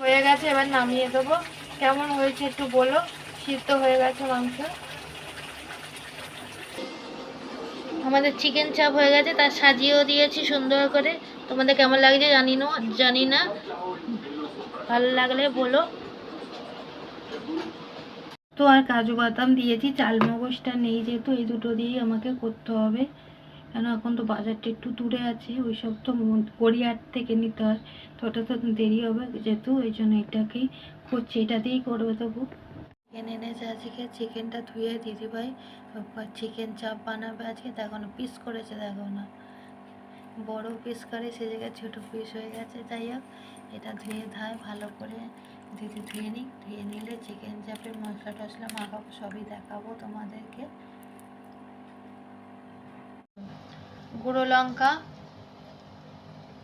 হয়ে গেছে এবার নামিয়ে দেবো। কেমন হয়েছে একটু বলো সিদ্ধ হয়ে গেছে মাংস। আমাদের চিকেন চাপ হয়ে গেছে তার সাজিয়েও দিয়েছি সুন্দর করে। তোমাদের কেমন লাগছে জানি না জানি না। ভালো লাগলে বলো। তো আর কাজু বাদাম দিয়েছি চাল মগজটা নেই যেহেতু এই দুটো দিয়েই আমাকে করতে হবে। কেন এখন তো বাজারটা একটু দূরে আছে ওই সব তো গড়িয়াহাট থেকে নিতে হয়। তো ওটা তো দেরি হবে যেহেতু, ওই জন্য এটাকেই করছি, এটা দিয়েই করবে তবু। চিকেন এনেছে আজকে, চিকেনটা ধুয়ে দিদিভাই চিকেন চাপ বানাবে আজকে দেখো না পিস করেছে, দেখো না। বড় পিস করে, সে জায়গায় ছোটো পিস হয়ে গেছে, যাই হোক, এটা ধুয়ে ধায়, ভালো করে দিদি ধুয়ে নিই ধুয়ে নিলে চিকেন চাপের মশলা টশলা মাখাবো, সবই দেখাবো তোমাদেরকে। গুঁড়ো লঙ্কা।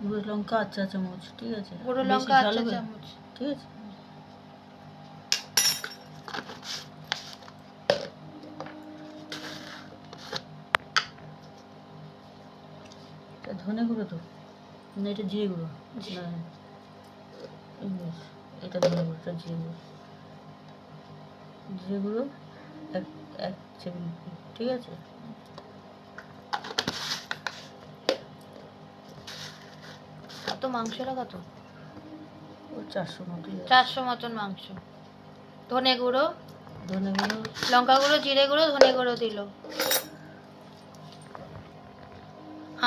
গুঁড়ো লঙ্কা চা চামচ ঠিক আছে। গুঁড়ো লঙ্কা চা চামচ ঠিক আছে। ধনে গুঁড়ো তো? না এটা জিরে গুঁড়ো। না এটা ধনে গুঁড়ো এটা জিরে গুঁড়ো। জিরে গুঁড়ো এক এক ঠিক আছে? মাংসটা কত? চারশো মতো। চারশো মতন মাংস। ধনে গুঁড়ো। ধনে গুঁড়ো। লঙ্কা গুঁড়ো জিরে গুঁড়ো ধনে গুঁড়ো দিল।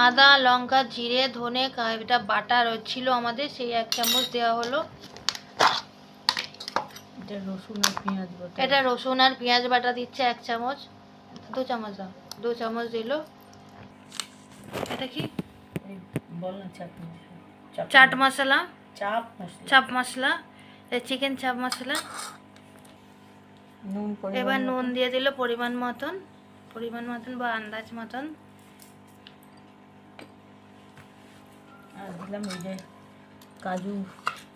আদা লঙ্কা জিরে ধনে এটা বাটা ছিল আমাদের সেই এক চামচ দেওয়া হলো। এটা রসুন আর পেঁয়াজ বাটা। এটা রসুন আর পেঁয়াজ বাটা দিচ্ছে এক চামচ। দু চামচ দাও দু চামচ দিল। এটা কি? বল না চাট মশলা চাট মশলা। চাপ মশলা। চাপ মশলা। চিকেন চাপ মশলা। নুন এবার। নুন দিয়ে দিল পরিমাণ মতন। পরিমাণ মতন বা আন্দাজ মতন। আর দিলাম এই যে কাজু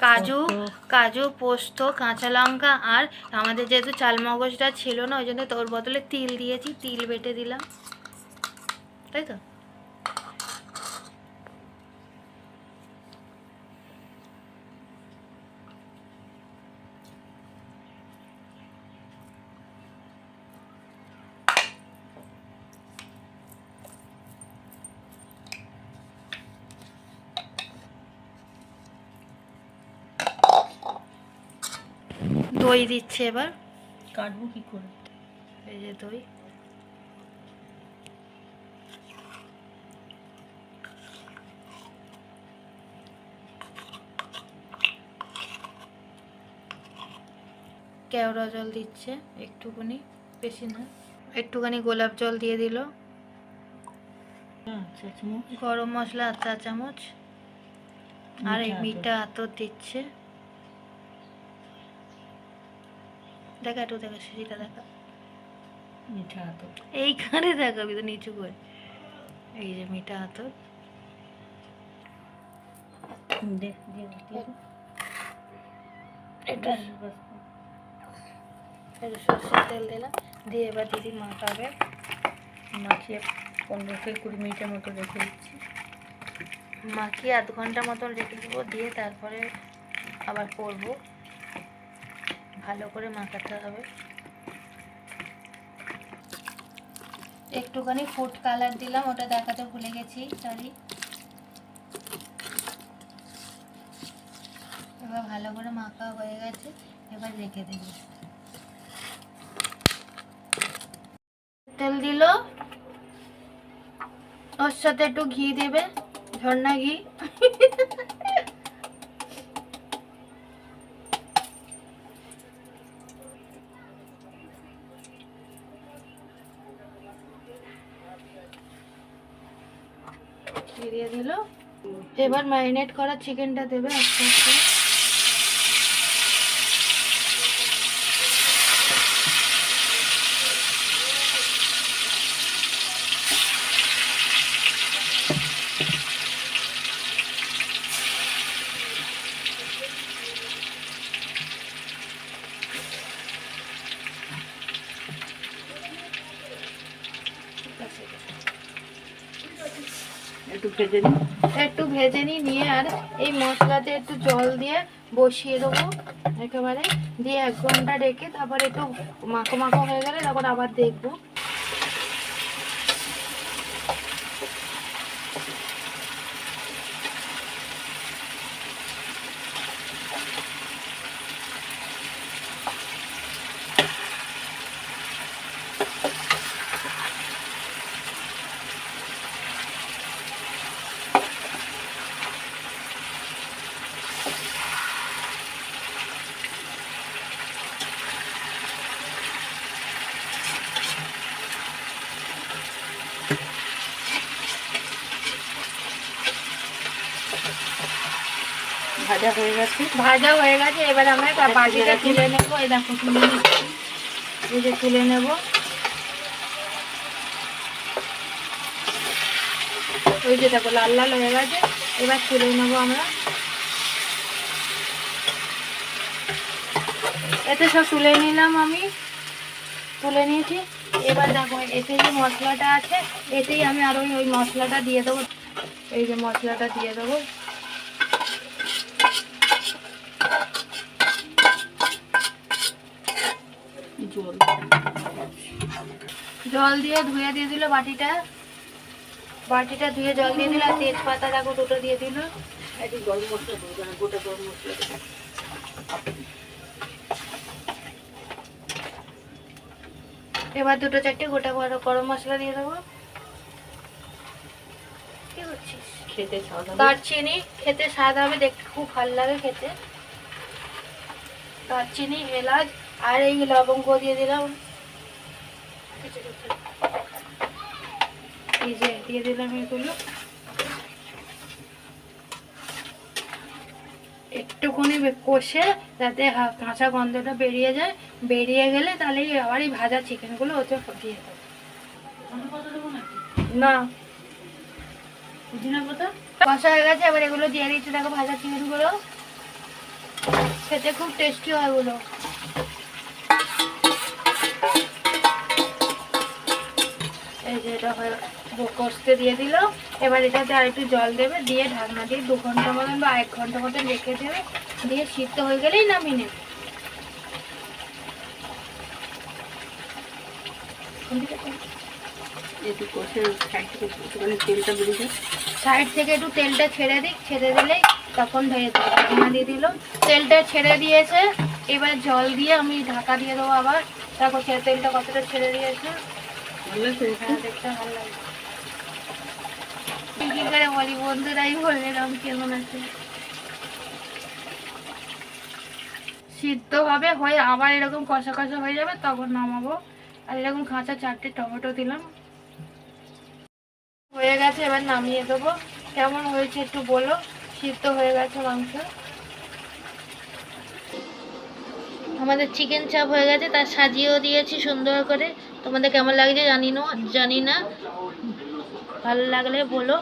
কাজু পোস্ত। কাজু পোস্ত কাঁচা লঙ্কা আর আমাদের যেহেতু চাল মগজটা ছিল না ওই জন্য তোর বদলে তিল দিয়েছি তিল বেটে দিলাম। তাই তো? দই দিচ্ছে এবার। কাটবো কি করে? এই যে দই। কেওড়া জল দিচ্ছে একটুখানি বেশি না। একটুখানি গোলাপ জল দিয়ে দিল। আচ্ছা গরম মশলা চা চামচ আর এই মিঠা আতর দিচ্ছে। দেখা একটু দেখা সুজিটা দেখা। মিঠা হাতে এইখানে দেখাবি তো নিচু করে। এই যে মিঠা আতর। দেখ ব্যাস। একটু সর্ষের তেল দিলাম। দিয়ে এবার দিদি মাখাবে। মাখিয়ে পনেরো থেকে কুড়ি মিনিটের মতো রেখে দিচ্ছি। মাখিয়ে আধ ঘণ্টা মতন রেখে দেবো। দিয়ে তারপরে আবার করব। ভালো করে মাখাতে হবে। একটুখানি ফুড কালার দিলাম, ওটা দেখাতে ভুলে গেছি সরি এবার ভালো করে মাখা হয়ে গেছে, এবার রেখে দেবো। তেল দিল। ওর সাথে একটু ঘি দেবে, ঝর্ণা ঘি দিয়ে দিল এবার ম্যারিনেট করা চিকেনটা দেবে আস্তে আস্তে। একটু ভেজে নিই। একটু ভেজে নিই নিয়ে আর এই মশলাতে একটু জল দিয়ে বসিয়ে দেবো। একেবারে দিয়ে এক ঘণ্টা রেখে তারপর একটু মাখো মাখো হয়ে গেলে তখন আবার দেখব। ভাজা হয়ে গেছে। ভাজা হয়ে গেছে এবার আমরা বাটিটা তুলে নেব এই দেখো তুলে নিচ্ছি। এই যে তুলে নেব। ওই যে দেখো লাল লাল হয়ে গেছে এবার তুলে নেব আমরা। এতে সব তুলে নিলাম আমি। তুলে নিয়েছি। এবার দেখো এতে যে মশলাটা আছে এতেই আমি আরও ওই মশলাটা দিয়ে দেবো। এই যে মশলাটা দিয়ে দেবো। জল। জল দিয়ে ধুয়ে দিয়ে দিল বাটিটা। বাটিটা ধুয়ে জল দিয়ে দিল আর তেজপাতা দেখো দুটো দিয়ে দিল। একটু গরম মশলা গোটা গরম মশলা এবার দুটো চারটে গোটা বড় গরম মশলা দিয়ে দেবো। কি করছিস? খেতে দারচিনি খেতে স্বাদ হবে দেখতে খুব ভালো লাগে খেতে। দারচিনি এলাচ আর এই লবঙ্গ দিয়ে দিলাম। এই যে দিয়ে দিলাম এগুলো। একটুখানি কষে যাতে কাঁচা গন্ধটা বেরিয়ে যায়। বেরিয়ে গেলে তাহলে আবার এই ভাজা চিকেনগুলো ওতে দিয়ে দেবো? না। কষা হয়ে গেছে এবার এগুলো দিয়ে দিচ্ছি দেখো ভাজা চিকেনগুলো খেতে খুব টেস্টি হয় ওগুলো। যে এটা হয়ে কষতে দিয়ে দিল। এবার এটাতে আর একটু জল দেবে দিয়ে ঢাকনা দিয়ে দু ঘণ্টা মতন বা এক ঘণ্টা মতন রেখে দেবে। দিয়ে সিদ্ধ হয়ে গেলেই নামিয়ে নেবে। সাইড থেকে একটুখানি তেলটা সাইড থেকে একটু তেলটা ছেড়ে দিক ছেড়ে দিলেই তখন ধরে ঢাকনা দিয়ে দিল। তেলটা ছেড়ে দিয়েছে। এবার জল দিয়ে আমি ঢাকা দিয়ে দেবো আবার। দেখো সে তেলটা কতটা ছেড়ে দিয়েছে। সিদ্ধ হবে, হয়ে আবার এরকম কষা কষা হয়ে যাবে, তখন নামাবো। আর এরকম কাঁচা চারটে টমেটো দিলাম। হয়ে গেছে, এবার নামিয়ে দেবো। কেমন হয়েছে একটু বলো, সিদ্ধ হয়ে গেছে মাংস। আমাদের চিকেন চাপ হয়ে গেছে, তার সাজিয়েও দিয়েছি সুন্দর করে। তোমাদের কেমন লাগছে জানি না জানি না। ভালো লাগলে বলো।